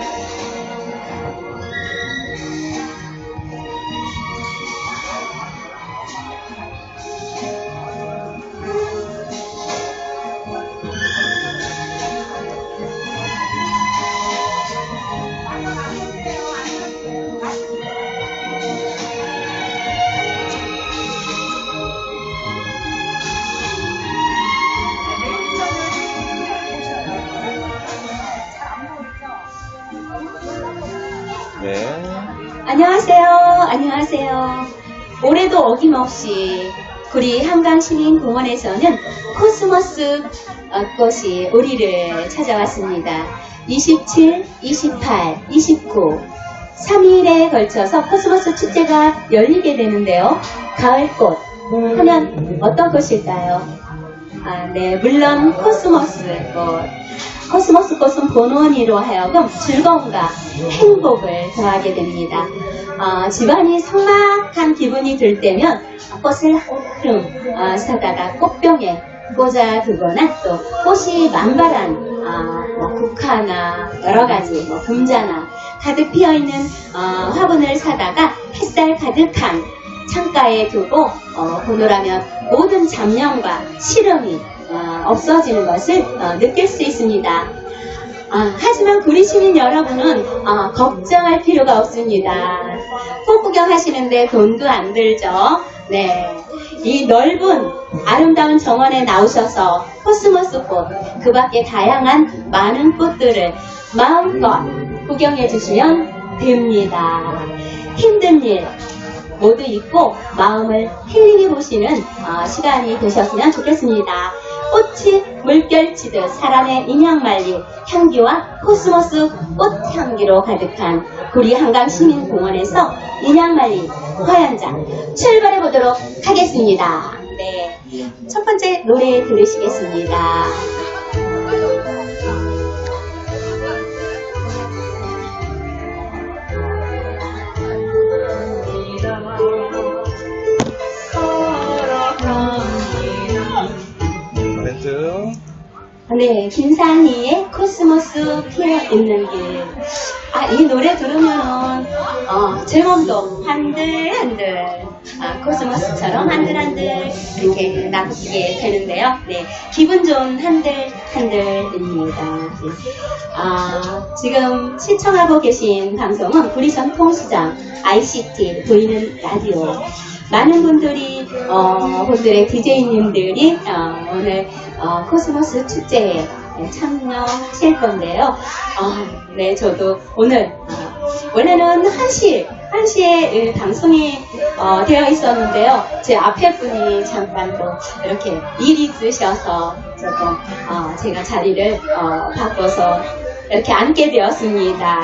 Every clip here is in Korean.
네. 안녕하세요. 올해도 어김없이 구리 한강시민공원에서는 코스모스 어, 꽃이 우리를 찾아왔습니다. 27, 28, 29, 3일에 걸쳐서 코스모스 축제가 열리게 되는데요. 가을꽃 하면 어떤 꽃일까요? 아, 네, 물론 코스모스 꽃. 코스모스 꽃은 본원이로 하여금 즐거움과 행복을 더하게 됩니다. 어, 집안이 성막한 기분이 들 때면 꽃을 한 그름 어, 사다가 꽃병에 꽂아두거나 또 꽃이 만발한 어, 뭐 국화나 여러 가지 뭐 금자나 가득 피어 있는 어, 화분을 사다가 햇살 가득한 창가에 두고 어, 보노라면 모든 잡념과 시름이 어, 없어지는 것을 어, 느낄 수 있습니다. 아, 하지만 구리 시민 여러분은 어, 걱정할 필요가 없습니다. 꽃 구경하시는데 돈도 안 들죠. 네, 이 넓은 아름다운 정원에 나오셔서 코스모스 꽃, 그 밖에 다양한 많은 꽃들을 마음껏 구경해 주시면 됩니다. 힘든 일, 모두 잊고 마음을 힐링해 보시는 어, 시간이 되셨으면 좋겠습니다. 꽃이 물결치듯 사람의 인향말리 향기와 코스모스 꽃향기로 가득한 구리 한강시민공원에서 인향말리 화연장 출발해 보도록 하겠습니다. 네, 첫 번째 노래 들으시겠습니다. 네, 김상희의 코스모스 피어 있는 길. 아, 이 노래 들으면은, 어, 제 몸도 한들한들, 아, 코스모스처럼 한들한들, 이렇게 나쁘게 되는데요. 네, 기분 좋은 한들한들입니다. 네. 아, 지금 시청하고 계신 방송은 구리 전통시장 ICT 보이는 라디오. 많은 분들이, 어, 분들의 DJ님들이, 어, 오늘, 어, 코스모스 축제에 네, 참여하실 건데요. 어, 네, 저도 오늘, 어, 원래는 1시, 1시에 방송이 어, 되어 있었는데요. 제 앞에 분이 잠깐 또 이렇게 일이 있으셔서 조금, 어, 제가 자리를 어, 바꿔서 이렇게 앉게 되었습니다.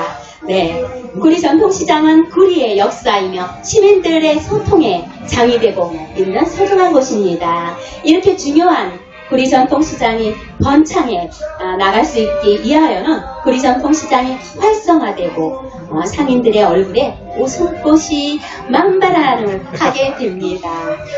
네. 구리 전통시장은 구리의 역사이며 시민들의 소통의 장이 되고 있는 소중한 곳입니다. 이렇게 중요한 구리 전통시장이 번창해 아, 나갈 수 있기 위하여는 구리 전통시장이 활성화되고 어, 상인들의 얼굴에 웃음꽃이 만발하는 하게 됩니다.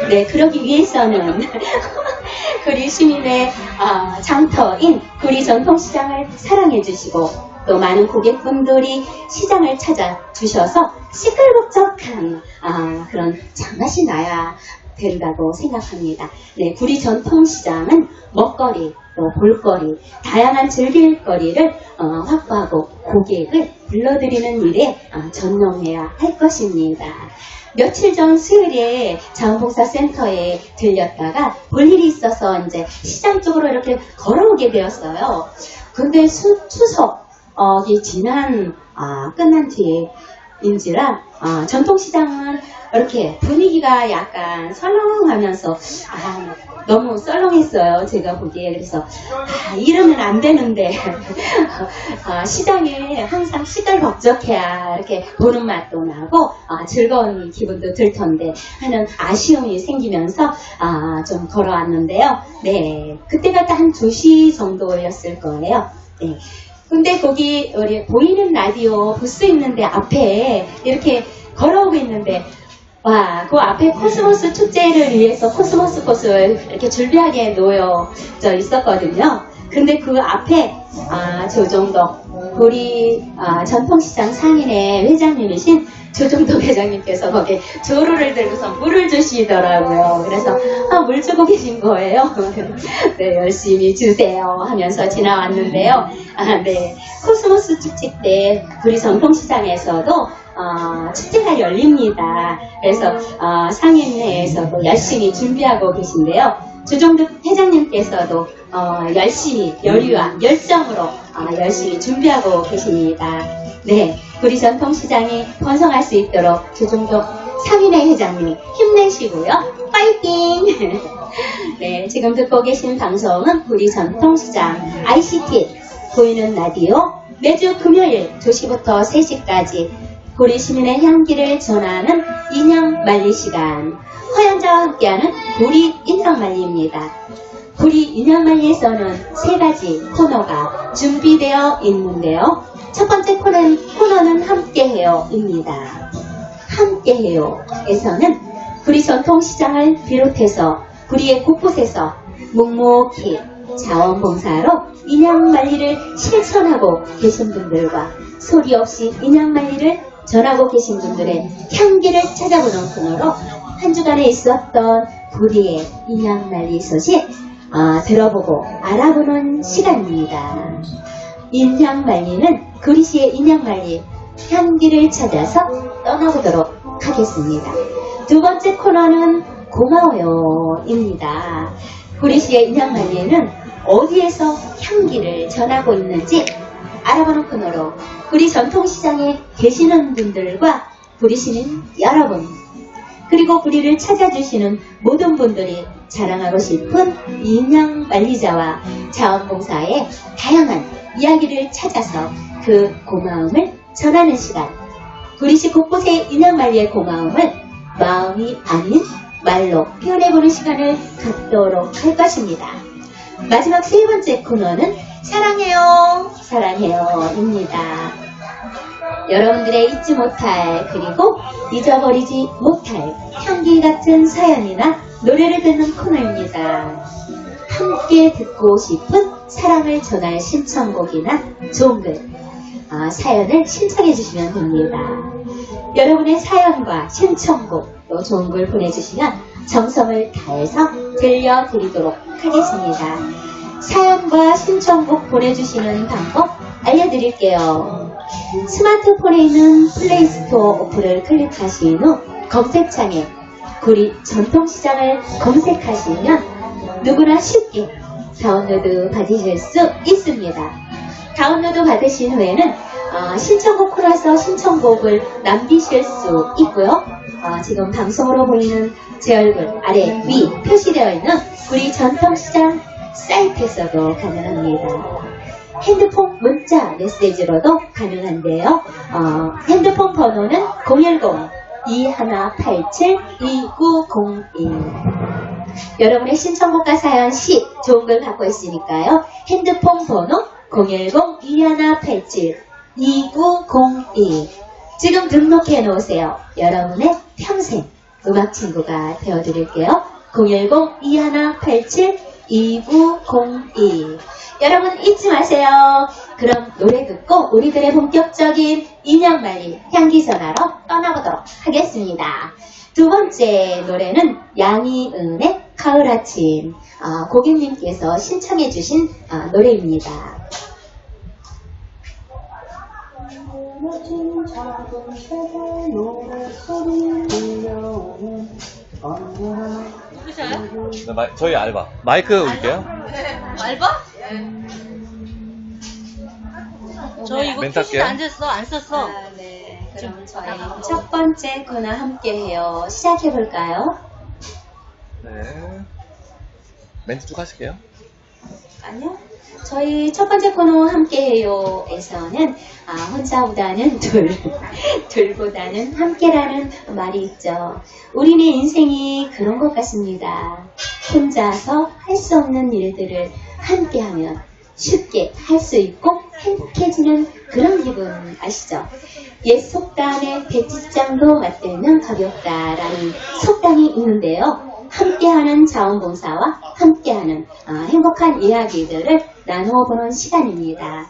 네, 그러기 위해서는 구리 시민의 어, 장터인 구리 전통시장을 사랑해 주시고 또 많은 고객분들이 시장을 찾아주셔서 시끌벅적한 아, 그런 장맛이 나야 된다고 생각합니다. 네, 구리 전통시장은 먹거리, 또 볼거리, 다양한 즐길거리를 어, 확보하고 고객을 불러들이는 일에 어, 전념해야 할 것입니다. 며칠 전 수요일에 자원봉사센터에 들렸다가 볼 일이 있어서 이제 시장 쪽으로 이렇게 걸어오게 되었어요. 근데 수- 추석 어, 이 지난 아, 끝난 뒤에 인지라 아, 전통시장은 이렇게 분위기가 약간 설렁하면서 아, 너무 썰렁했어요. 제가 보기에 그래서 아, 이러면 안 되는데 아, 시장에 항상 시끌벅적해야 이렇게 보는 맛도 나고 아, 즐거운 기분도 들 텐데 하는 아쉬움이 생기면서 아, 좀 걸어왔는데요. 네, 그때가 딱 한 2시 정도였을 거예요. 네. 근데 거기 우리 보이는 라디오 부스 있는데 앞에 이렇게 걸어오고 있는데 와, 그 앞에 코스모스 축제를 위해서 코스모스 꽃을 이렇게 준비하게 놓여져 있었거든요. 근데 그 앞에 아, 조정덕 우리 아, 전통시장 상인의 회장님이신 조정덕 회장님께서 거기에 조로를 들고서 물을 주시더라고요. 그래서 아, 물 주고 계신 거예요. 네, 열심히 주세요 하면서 지나왔는데요. 아, 네. 코스모스 축제 때 우리 전통시장에서도 어, 축제가 열립니다. 그래서 어, 상인회에서도 열심히 준비하고 계신데요. 조정득 회장님께서도 어, 열심히 열의와 열정으로 어, 열심히 준비하고 계십니다. 네, 우리 전통 시장이 번성할 수 있도록 조정덕 상인회 회장님이 힘내시고요. 파이팅! 네, 지금 듣고 계신 방송은 우리 전통시장 ICT 보이는 라디오 매주 금요일 2시부터 3시까지 우리 시민의 향기를 전하는 인형 말리 시간 허연자와 함께하는 우리 인형 말리입니다. 우리 인형 말리에서는 세 가지 코너가 준비되어 있는데요. 첫 번째 코너는, 코너는 함께해요 입니다. 함께해요 에서는 우리 전통시장을 비롯해서 우리의 곳곳에서 묵묵히 자원봉사로 인양 관리를 실천하고 계신 분들과 소리 없이 인양 관리를 전하고 계신 분들의 향기를 찾아보는 코너로 한 주간에 있었던 우리의 인양 관리 소식 아, 들어보고 알아보는 시간입니다. 그리시의 인양 관리 향기를 찾아서 떠나보도록 하겠습니다. 두 번째 코너는 고마워요입니다. 구리시의 인양관리에는 어디에서 향기를 전하고 있는지 알아보는 코너로 구리 전통시장에 계시는 분들과 구리시는 여러분 그리고 구리를 찾아주시는 모든 분들이 자랑하고 싶은 인형 관리자와 자원봉사의 다양한 이야기를 찾아서 그 고마움을 전하는 시간 구리시 곳곳의 인형 관리의 고마움을 마음이 아닌 말로 표현해보는 시간을 갖도록 할 것입니다. 마지막 세 번째 코너는 사랑해요, 사랑해요입니다. 여러분들의 잊지 못할 그리고 잊어버리지 못할 향기 같은 사연이나 노래를 듣는 코너입니다. 함께 듣고 싶은 사랑을 전할 신청곡이나 좋은 글, 아, 사연을 신청해 주시면 됩니다. 여러분의 사연과 신청곡 또 좋은 글 보내주시면 정성을 다해서 들려드리도록 하겠습니다. 사연과 신청곡 보내주시는 방법 알려드릴게요. 스마트폰에 있는 플레이스토어 어플을 클릭하신 후 검색창에 구리 전통시장을 검색하시면 누구나 쉽게 다운로드 받으실 수 있습니다. 다운로드 받으신 후에는 어, 신청곡 코너에서 신청곡을 남기실 수 있고요. 어, 지금 방송으로 보이는 제 얼굴 아래 위 표시되어 있는 우리 전통시장 사이트에서도 가능합니다. 핸드폰 문자 메시지로도 가능한데요. 어, 핸드폰 번호는 010-2187-2901 여러분의 신청곡과 사연 시 좋은 걸 받고 있으니까요. 핸드폰 번호 010-2187-2902 지금 등록해 놓으세요. 여러분의 평생 음악 친구가 되어드릴게요. 010-2187-2902 여러분 잊지 마세요. 그럼 노래 듣고 우리들의 본격적인 인형 관리 향기 전하러 떠나보도록 하겠습니다. 두 번째 노래는 양희은의 가을 아침 아, 고객님께서 신청해 주신 아, 노래입니다. 멋진 작은 새들 노랫소리 들려오는 언제나 누구셔요? 네, 마, 저희 알바. 마이크 올릴게요. 알바? 저 이거 멘트 할게요. 안 됐어, 안 썼어. 아, 네. 그럼 저희 첫 번째 코너 함께해요. 시작해 볼까요? 네. 멘트 쭉 하실게요. 아니요. 저희 첫 번째 코너 함께해요에서는 아, 혼자보다는 둘, 둘보다는 함께라는 말이 있죠. 우리네 인생이 그런 것 같습니다. 혼자서 할 수 없는 일들을 함께하면 쉽게 할 수 있고 행복해지는 그런 기분 아시죠? 옛 속담에 백지장도 맞들면 가볍다라는 속담이 있는데요. 함께하는 자원봉사와 함께하는 아, 행복한 이야기들을 나누어보는 시간입니다.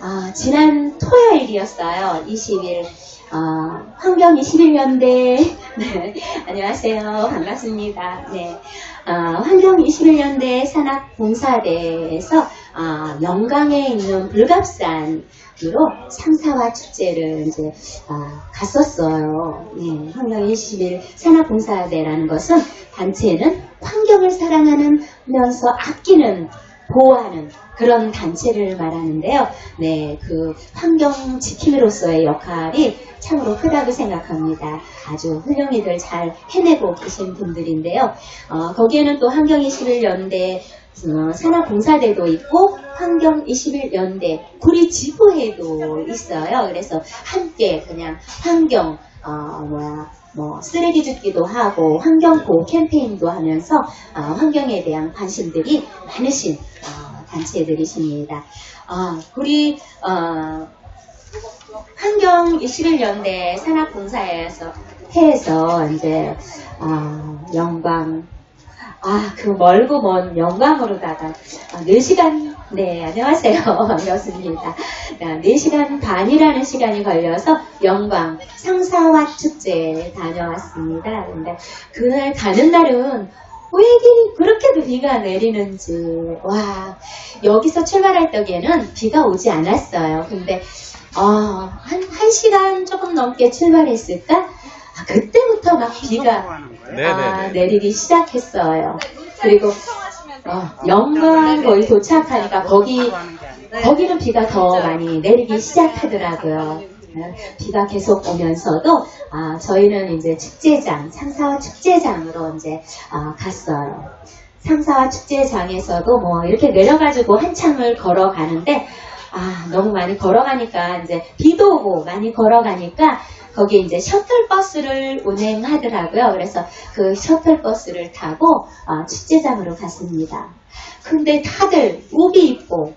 아, 지난 토요일이었어요. 20일. 어, 환경 21년대. 네. 안녕하세요. 반갑습니다. 네. 어, 환경 21년대 산악봉사대에서 어, 영광에 있는 불갑산 으로 상사화 축제를 이제 아, 갔었어요. 네. 환경 21 산악봉사대라는 것은 단체는 환경을 사랑하면서 아끼는 보호하는 그런 단체를 말하는데요. 네, 그 환경 지킴이로서의 역할이 참으로 크다고 생각합니다. 아주 훌륭히들 잘 해내고 계신 분들인데요. 어, 거기에는 또 환경 21연대 어, 산업봉사대도 있고 환경 21연대 구리 지부회도 있어요. 그래서 함께 그냥 환경 어, 뭐야 뭐 쓰레기 줍기도 하고 환경 보호 캠페인도 하면서 어, 환경에 대한 관심들이 많으신 어, 단체들이십니다. 어, 우리 어, 환경 21년대 산업봉사에서 해에서 이제 어, 영광 아, 그 멀고 먼 영광으로다가 아, 4시간, 네, 안녕하세요. 반갑습니다. 아, 4시간 반이라는 시간이 걸려서 영광 상사화 축제에 다녀왔습니다. 근데 그날 가는 날은 왜 그렇게도 비가 내리는지, 와, 여기서 출발할 적에는 비가 오지 않았어요. 근데, 어, 한, 한 시간 조금 넘게 출발했을까? 아, 그때부터 막 비가 아, 네네네. 내리기 시작했어요. 그리고 어, 영광 거의 도착하니까 거기 거기는 비가 더 많이 내리기 시작하더라고요. 어, 비가 계속 오면서도 아, 저희는 이제 축제장 상사와 축제장으로 이제 아, 갔어요. 상사와 축제장에서도 뭐 이렇게 내려가지고 한참을 걸어가는데 아 너무 많이 걸어가니까 이제 비도 오고 많이 걸어가니까 거기 이제 셔틀 버스를 운행하더라고요. 그래서 그 셔틀 버스를 타고 어, 축제장으로 갔습니다. 근데 다들 우비 입고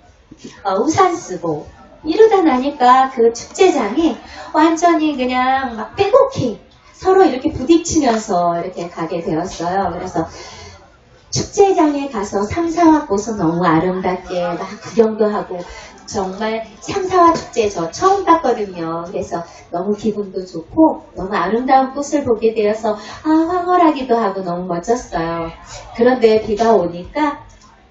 어, 우산 쓰고 이러다 나니까 그 축제장이 완전히 그냥 막 빼곡히 서로 이렇게 부딪히면서 이렇게 가게 되었어요. 그래서 축제장에 가서 상사와 꽃은 너무 아름답게 막 구경도 하고 정말 상사와 축제 저 처음 봤거든요. 그래서 너무 기분도 좋고 너무 아름다운 꽃을 보게 되어서 아 황홀하기도 하고 너무 멋졌어요. 그런데 비가 오니까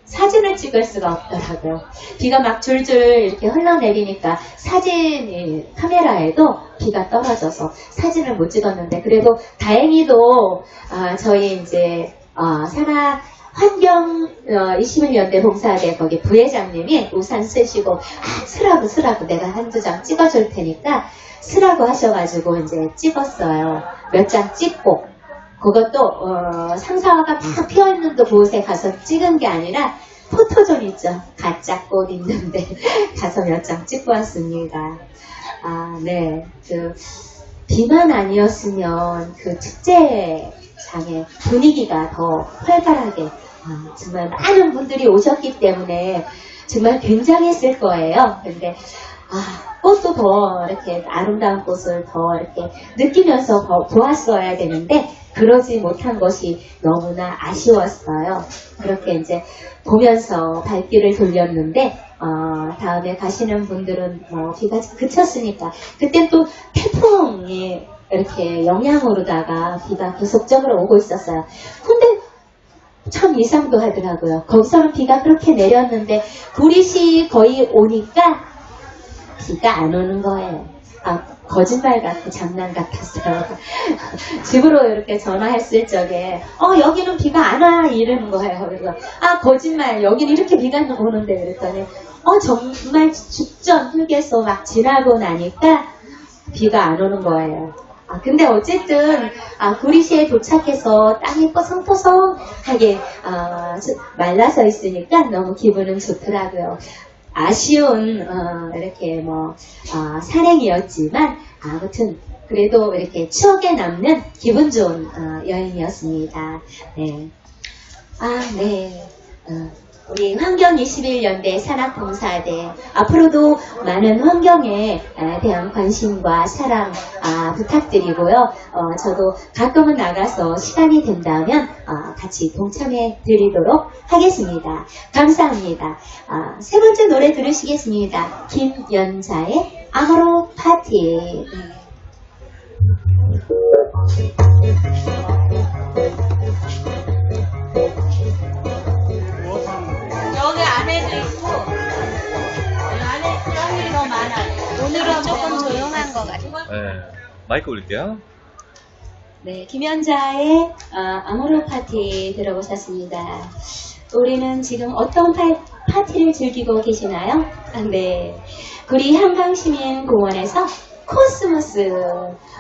사진을 찍을 수가 없더라고요. 비가 막 줄줄 이렇게 흘러내리니까 사진 카메라에도 비가 떨어져서 사진을 못 찍었는데 그래도 다행히도 아, 저희 이제 어, 산악 환경 어, 21년대 봉사대 거기 부회장님이 우산 쓰시고 아, 쓰라고 쓰라고 내가 한두 장 찍어줄 테니까 쓰라고 하셔가지고 이제 찍었어요. 몇 장 찍고 그것도 어, 상사화가 막 피어있는 곳에 가서 찍은 게 아니라 포토존 있죠. 가짜 꽃 있는데 가서 몇 장 찍고 왔습니다. 아, 네. 그 비만 아니었으면 그 축제 장의 분위기가 더 활발하게 아, 정말 많은 분들이 오셨기 때문에 정말 굉장했을 거예요. 근데 아, 꽃도 더 이렇게 아름다운 꽃을 더 이렇게 느끼면서 더 보았어야 되는데 그러지 못한 것이 너무나 아쉬웠어요. 그렇게 이제 보면서 발길을 돌렸는데 어, 다음에 가시는 분들은 뭐 비가 그쳤으니까 그땐 또 태풍이 이렇게 영향으로다가 비가 계속적으로 오고 있었어요. 근데 참 이상도 하더라고요. 거기서는 비가 그렇게 내렸는데 구릿이 거의 오니까 비가 안 오는 거예요. 아, 거짓말 같고 장난 같았어요. 집으로 이렇게 전화했을 적에, 어, 여기는 비가 안 와. 이러는 거예요. 그래서, 아, 거짓말. 여기는 이렇게 비가 오는데. 그랬더니, 어, 정말 죽전 흙에서 막 지나고 나니까 비가 안 오는 거예요. 아, 근데 어쨌든, 아, 구리시에 도착해서 땅이 뽀송뽀송하게, 아, 말라서 있으니까 너무 기분은 좋더라고요. 아쉬운 어, 이렇게 뭐 어, 산행이었지만 아무튼 그래도 이렇게 추억에 남는 기분 좋은 어, 여행이었습니다. 네. 아, 네. 어, 우리 환경 21년대 산악봉사대 앞으로도 많은 환경에 아, 대한 관심과 사랑 아, 부탁드리고요. 어, 저도 가끔은 나가서 시간이 된다면 어, 같이 동참해 드리도록 하겠습니다. 감사합니다. 아, 세 번째 노래 들으시겠습니다. 김연자의 아모로 파티. 오늘은 조금 조용한 것 같아요. 네. 마이크 올릴게요. 네, 김연자의 어, 아모르 파티 들어보셨습니다. 우리는 지금 어떤 파, 파티를 즐기고 계시나요? 아, 네, 구리 한강시민공원에서 코스모스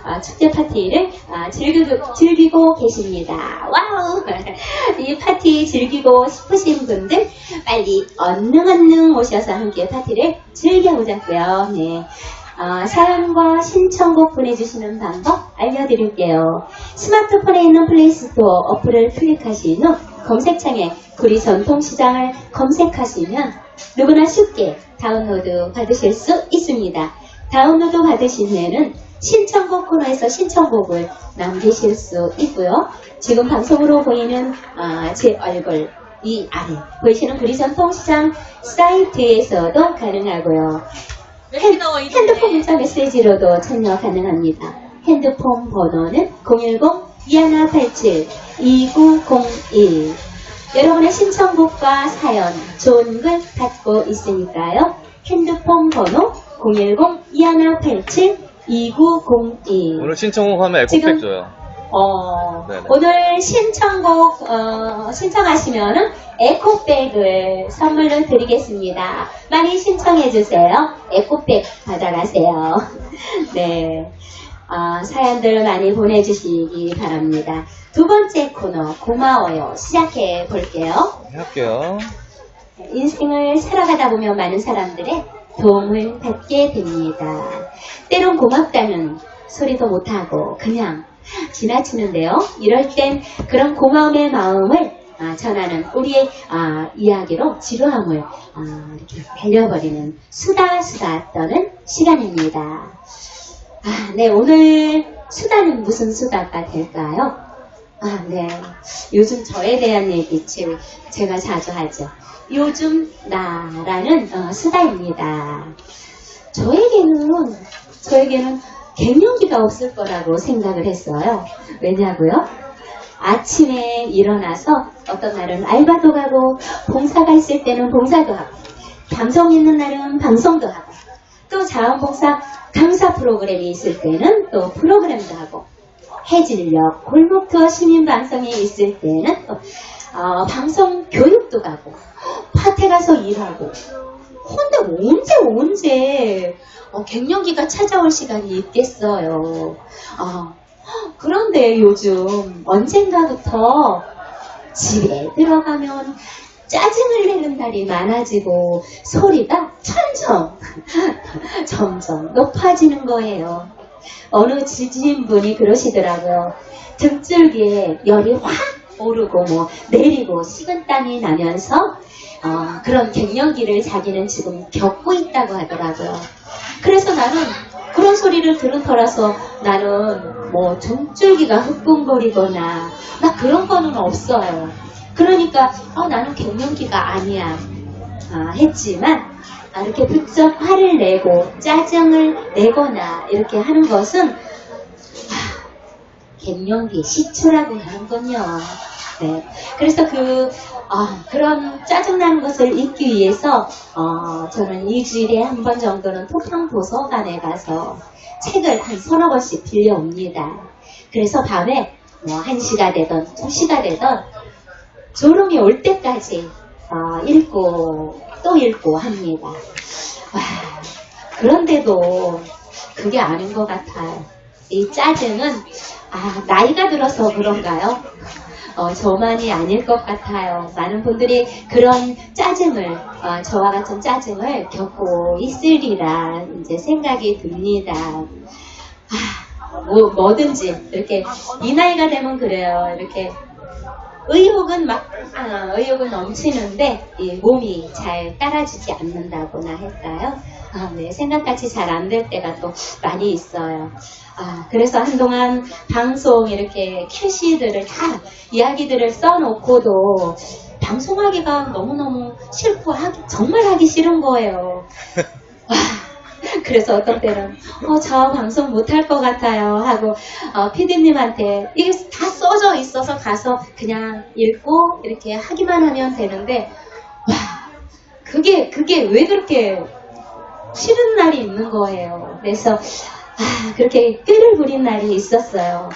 어, 축제 파티를 아, 즐기고, 즐기고 계십니다. 와우! 이 파티 즐기고 싶으신 분들 빨리 얼른 얼른 오셔서 함께 파티를 즐겨보자고요. 네. 어, 사연과 신청곡 보내주시는 방법 알려드릴게요. 스마트폰에 있는 플레이스토어 어플을 클릭하신 후 검색창에 구리 전통시장을 검색하시면 누구나 쉽게 다운로드 받으실 수 있습니다. 다운로드 받으신 후에는 신청곡 코너에서 신청곡을 남기실 수 있고요. 지금 방송으로 보이는 아, 제 얼굴 이 아래 보이시는 구리 전통시장 사이트에서도 가능하고요. 왜 나와 있는데? 핸드폰 문자 메시지로도 참여 가능합니다. 핸드폰 번호는 010-2187-2901 여러분의 신청곡과 사연, 좋은 글 받고 있으니까요. 핸드폰 번호 010-2187-2901 오늘 신청곡 하면 에코백 줘요. 어, 네네. 오늘 신청곡 어, 신청하시면은 에코백을 선물로 드리겠습니다. 많이 신청해 주세요. 에코백 받아가세요. 네. 어, 사연들 많이 보내주시기 바랍니다. 두 번째 코너 고마워요. 시작해 볼게요. 네, 할게요. 인생을 살아가다 보면 많은 사람들의 도움을 받게 됩니다. 때론 고맙다는 소리도 못하고 그냥 지나치는데요. 이럴 땐 그런 고마움의 마음을 아, 전하는 우리의 아, 이야기로 지루함을 아, 이렇게 달려버리는 수다 수다 떠는 시간입니다. 아, 네, 오늘 수다는 무슨 수다가 될까요? 아, 네. 요즘 저에 대한 얘기 제- 제가 자주 하죠. 요즘 나라는 어, 수다입니다. 저에게는 저에게는 갱년기가 없을 거라고 생각을 했어요. 왜냐고요? 아침에 일어나서 어떤 날은 알바도 가고 봉사가 있을 때는 봉사도 하고 방송 있는 날은 방송도 하고 또 자원봉사 강사 프로그램이 있을 때는 또 프로그램도 하고 해질녘 골목투어 시민방송이 있을 때는 또 어, 방송 교육도 가고 밭에 가서 일하고 근데 언제 언제 어, 갱년기가 찾아올 시간이 있겠어요. 어, 그런데 요즘 언젠가부터 집에 들어가면 짜증을 내는 날이 많아지고 소리가 점점 점점 높아지는 거예요. 어느 지지인분이 그러시더라고요. 등줄기에 열이 확 오르고 뭐 내리고 식은 땀이 나면서 어, 그런 갱년기를 자기는 지금 겪고 있다고 하더라고요. 그래서 나는 그런 소리를 들은 터라서 나는 뭐 등줄기가 후끈거리거나 나 그런 거는 없어요. 그러니까 어, 나는 갱년기가 아니야 아, 했지만 아, 이렇게 부쩍 화를 내고 짜증을 내거나 이렇게 하는 것은 아, 갱년기 시초라고 하는군요. 네. 그래서 그, 아, 그런 짜증나는 것을 잊기 위해서, 어, 저는 일주일에 한 번 정도는 토평 도서관에 가서 책을 한 서너 권씩 빌려옵니다. 그래서 밤에 뭐 한 시가 되던 두 시가 되던 졸음이 올 때까지 어, 읽고 또 읽고 합니다. 와, 그런데도 그게 아닌 것 같아요. 이 짜증은 아, 나이가 들어서 그런가요? 어, 저만이 아닐 것 같아요. 많은 분들이 그런 짜증을, 어, 저와 같은 짜증을 겪고 있으리라 이제 생각이 듭니다. 아, 뭐, 뭐든지 이렇게 이 나이가 되면 그래요. 이렇게 의욕은 막, 아, 의욕은 넘치는데, 이 몸이 잘 따라주지 않는다고나 할까요? 아, 네, 생각같이 잘 안 될 때가 또 많이 있어요. 아, 그래서 한동안 방송 이렇게 큐시들을 다 이야기들을 써놓고도 방송하기가 너무너무 싫고 하기, 정말 하기 싫은 거예요. 와, 그래서 어떤 때는 어, 저 방송 못할 것 같아요 하고 어, PD님한테 이게 다 써져 있어서 가서 그냥 읽고 이렇게 하기만 하면 되는데 와 그게 그게 왜 그렇게 싫은 날이 있는 거예요. 그래서 아, 그렇게 꾀를 부린 날이 있었어요.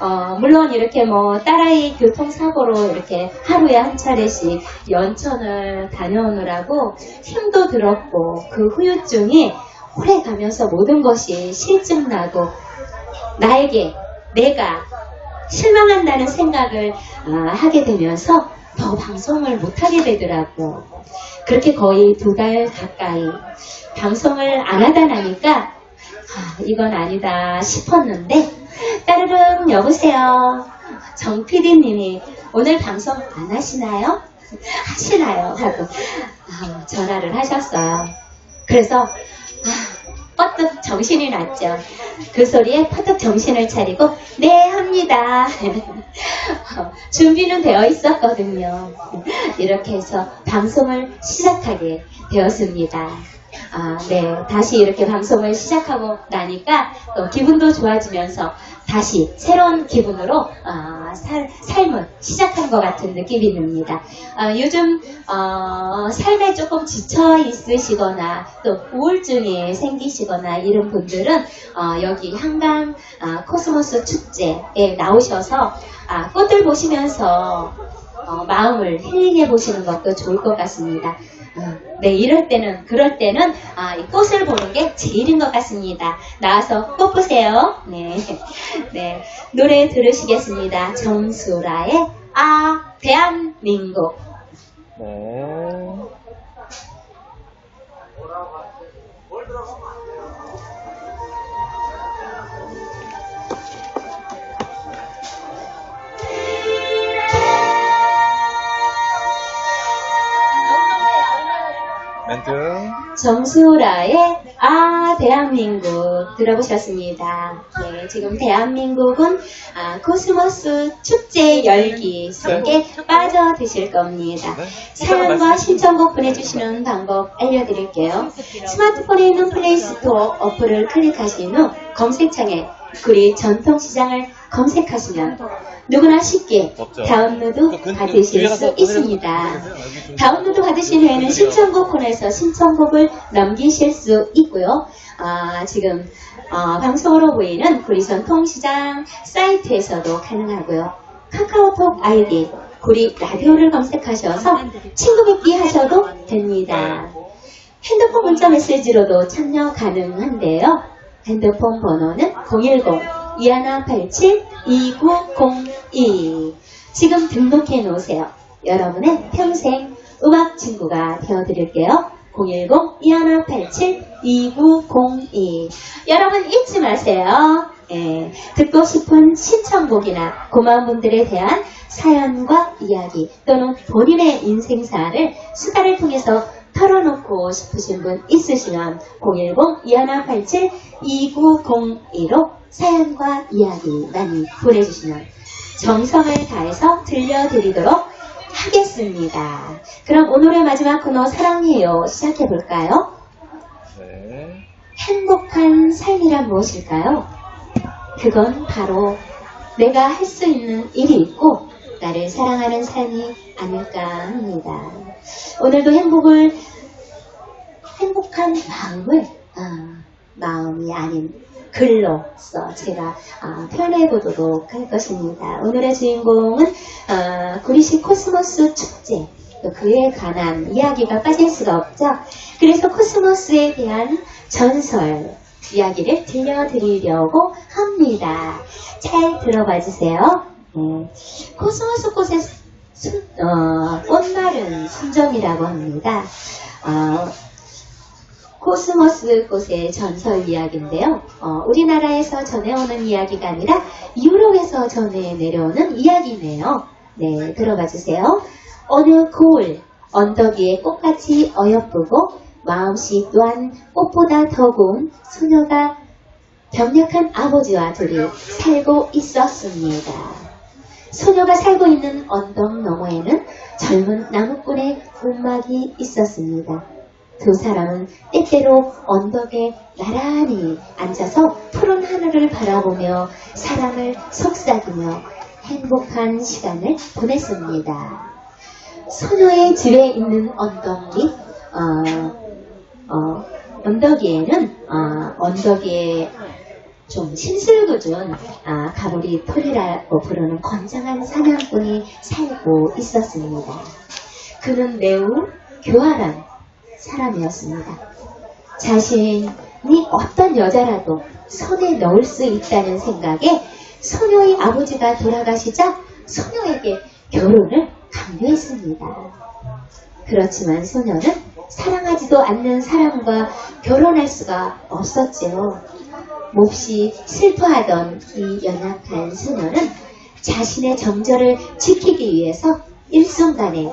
어, 물론 이렇게 뭐 딸아이 교통사고로 이렇게 하루에 한 차례씩 연천을 다녀오느라고 힘도 들었고 그 후유증이 오래 가면서 모든 것이 실증나고 나에게 내가 실망한다는 생각을 아, 하게 되면서 더 방송을 못하게 되더라고요. 그렇게 거의 두 달 가까이 방송을 안 하다 나니까 아, 이건 아니다 싶었는데 따르릉 여보세요. 정 PD님이 오늘 방송 안 하시나요? 하시나요? 하고 아, 전화를 하셨어요. 그래서 아, 뻗뜩 정신이 났죠. 그 소리에 퍼뜩 정신을 차리고 네 합니다. 어, 준비는 되어 있었거든요. 이렇게 해서 방송을 시작하게 되었습니다. 아, 네. 다시 이렇게 방송을 시작하고 나니까 또 기분도 좋아지면서 다시 새로운 기분으로 아, 살, 삶을 시작한 것 같은 느낌이 듭니다. 아, 요즘 어, 삶에 조금 지쳐 있으시거나 또 우울증이 생기시거나 이런 분들은 어, 여기 한강 아, 코스모스 축제에 나오셔서 아, 꽃들 보시면서 어, 마음을 힐링해 보시는 것도 좋을 것 같습니다. 어, 네, 이럴 때는, 그럴 때는, 아, 이 꽃을 보는 게 제일인 것 같습니다. 나와서 꽃 보세요. 네. 네. 노래 들으시겠습니다. 정수라의 아, 대한민국. 네. 정수라의 아 대한민국 들어보셨습니다. 네, 지금 대한민국은 아, 코스모스 축제 열기 속에 빠져 드실 겁니다. 네. 사연과 신청곡 보내주시는 방법 알려드릴게요. 스마트폰에 있는 플레이스토어 어플을 클릭하신 후 검색창에 구리 전통시장을 검색하시면 누구나 쉽게 없죠. 다운로드 그 근- 받으실 뒤에 수 가서 있습니다. 다운로드 받으신 후에는 신청곡 코너에서 신청곡을 넘기실 수 있고요. 아, 지금 어, 방송으로 보이는 구리 전통시장 사이트에서도 가능하고요. 카카오톡 아이디 구리 라디오를 검색하셔서 친구 맺기 하셔도 됩니다. 핸드폰 문자 메시지로도 참여 가능한데요. 핸드폰 번호는 010-2187-2902 지금 등록해 놓으세요. 여러분의 평생 음악 친구가 되어드릴게요. 010-2187-2902 여러분 잊지 마세요. 예, 듣고 싶은 신청곡이나 고마운 분들에 대한 사연과 이야기 또는 본인의 인생사를 수다를 통해서 털어놓고 싶으신 분 있으시면 010-2187-2902로 사연과 이야기 많이 보내주시면 정성을 다해서 들려드리도록 하겠습니다. 그럼 오늘의 마지막 코너 사랑해요 시작해볼까요? 네. 행복한 삶이란 무엇일까요? 그건 바로 내가 할 수 있는 일이 있고 나를 사랑하는 삶이 아닐까 합니다. 오늘도 행복을 행복한 마음을 아, 마음이 아닌 글로써 제가 아, 표현해 보도록 할 것입니다. 오늘의 주인공은 아, 구리시 코스모스 축제 또 그에 관한 이야기가 빠질 수가 없죠. 그래서 코스모스에 대한 전설 이야기를 들려드리려고 합니다. 잘 들어봐 주세요. 네. 코스모스 꽃의 순- 어, 꽃말은 순정이라고 합니다. 어, 코스모스 꽃의 전설 이야기인데요. 어, 우리나라에서 전해오는 이야기가 아니라 유럽에서 전해 내려오는 이야기네요. 네, 들어봐 주세요. 어느 고을 언덕 위에 꽃같이 어여쁘고 마음씨 또한 꽃보다 더 고운 소녀가 병약한 아버지와 둘이 살고 있었습니다. 소녀가 살고 있는 언덕 너머에는 젊은 나무꾼의 움막이 있었습니다. 두 사람은 때때로 언덕에 나란히 앉아서 푸른 하늘을 바라보며 사랑을 속삭이며 행복한 시간을 보냈습니다. 소녀의 집에 있는 언덕 밑, 어, 어, 언덕이에는, 어, 언덕에 좀 신슬궂은 아, 가브리 톨이라고 부르는 건장한 사냥꾼이 살고 있었습니다. 그는 매우 교활한 사람이었습니다. 자신이 어떤 여자라도 손에 넣을 수 있다는 생각에 소녀의 아버지가 돌아가시자 소녀에게 결혼을 강요했습니다. 그렇지만 소녀는 사랑하지도 않는 사람과 결혼할 수가 없었지요. 몹시 슬퍼하던 이 연약한 소녀는 자신의 정절을 지키기 위해서 일순간에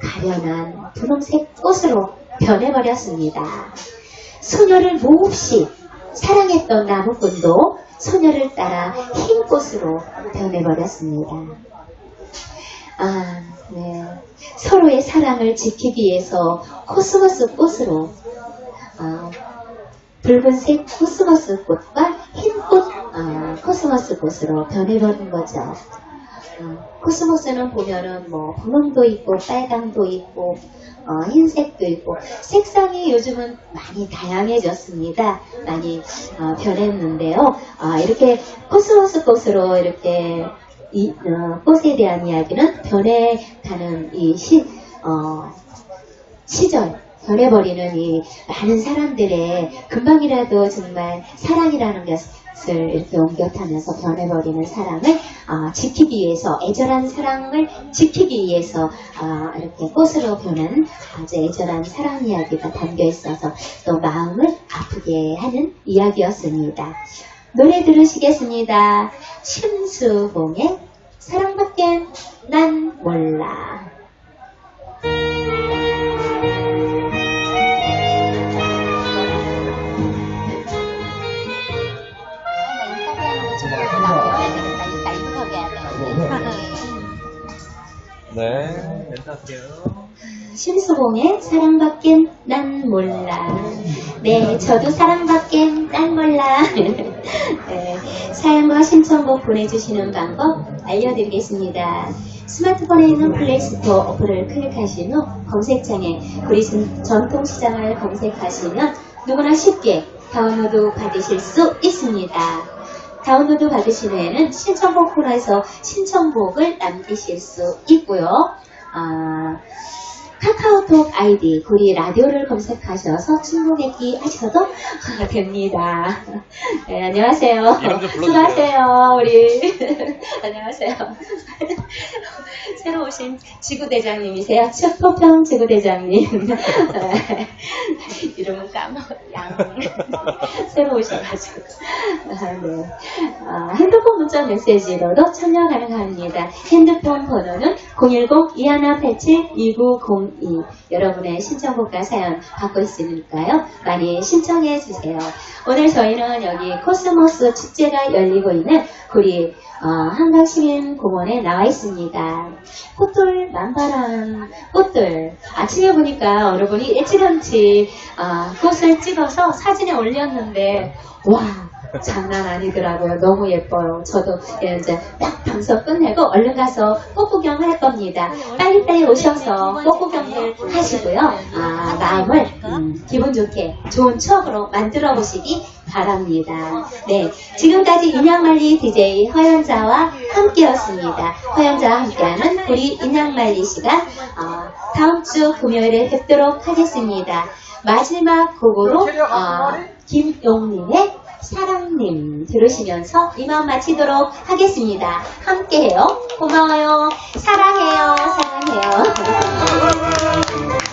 가련한 분홍색 꽃으로 변해버렸습니다. 소녀를 몹시 사랑했던 나무꾼도 소녀를 따라 흰 꽃으로 변해버렸습니다. 아, 네. 서로의 사랑을 지키기 위해서 코스모스 꽃으로 아, 붉은색 코스모스 꽃과 흰꽃 아, 코스모스 꽃으로 변해버린 거죠. 어, 코스모스는 보면은 뭐 분홍도 있고 빨강도 있고 어, 흰색도 있고 색상이 요즘은 많이 다양해졌습니다. 많이 어, 변했는데요. 아, 이렇게 코스모스 꽃으로 이렇게 이 어, 꽃에 대한 이야기는 변해가는 이 시, 어, 시절 변해버리는 이 많은 사람들의 금방이라도 정말 사랑이라는 것을 이렇게 옮겨 타면서 변해버리는 사랑을 어, 지키기 위해서 애절한 사랑을 지키기 위해서 어, 이렇게 꽃으로 변한 아주 애절한 사랑 이야기가 담겨 있어서 또 마음을 아프게 하는 이야기였습니다. 노래 들으시겠습니다. 심수봉의 사랑밖엔 난 몰라. 네, 멘트할게요. 심수봉의 사랑밖엔 난 몰라. 네, 저도 사랑밖엔 난 몰라. 네, 사연과 신청곡 보내주시는 방법 알려드리겠습니다. 스마트폰에 있는 플레이스토어 어플을 클릭하신 후 검색창에 우리 전통시장을 검색하시면 누구나 쉽게 다운로드 받으실 수 있습니다. 다운로드 받으신 후에는 신청곡 코너에서 신청곡을 남기실 수 있고요. 아, 카카오톡 아이디 고리 라디오를 검색하셔서 친구 맺기 하셔도 됩니다. 네, 안녕하세요. 이름 좀 불러주세요. 수고하세요, 우리. 안녕하세요. 새로 오신 지구대장님이세요. 최포평 지구대장님. 네. 이름은 까먹, 양. 새로 오셔가지고. 아, 네. 아, 핸드폰 문자 메시지로도 참여 가능합니다. 핸드폰 번호는 010-2187-2902 여러분의 신청곡과 사연 받고 있으니까요. 많이 신청해 주세요. 오늘 저희는 여기 코스모스 축제가 열리고 있는 우리 어, 한강시민공원에 나와 있습니다. 꽃들 만발한 꽃들 아침에 보니까 여러분이 일찌감치 어, 꽃을 찍어서 사진에 올렸는데 와 장난 아니더라고요. 너무 예뻐요. 저도 예, 이제 딱 방송 끝내고 얼른 가서 꽃 구경 할 겁니다. 빨리빨리 오셔서 꽃 구경을 하시고요. 아, 마음을 음, 기분 좋게 좋은 추억으로 만들어 보시기 바랍니다. 네, 지금까지 인양말리 DJ 허연자와 함께였습니다. 허연자와 함께하는 우리 인양말리 시간 어, 다음 주 금요일에 뵙도록 하겠습니다. 마지막 곡으로 어, 김용님의 사랑님 들으시면서 이만 마치도록 하겠습니다. 함께해요. 고마워요. 사랑해요. 사랑해요.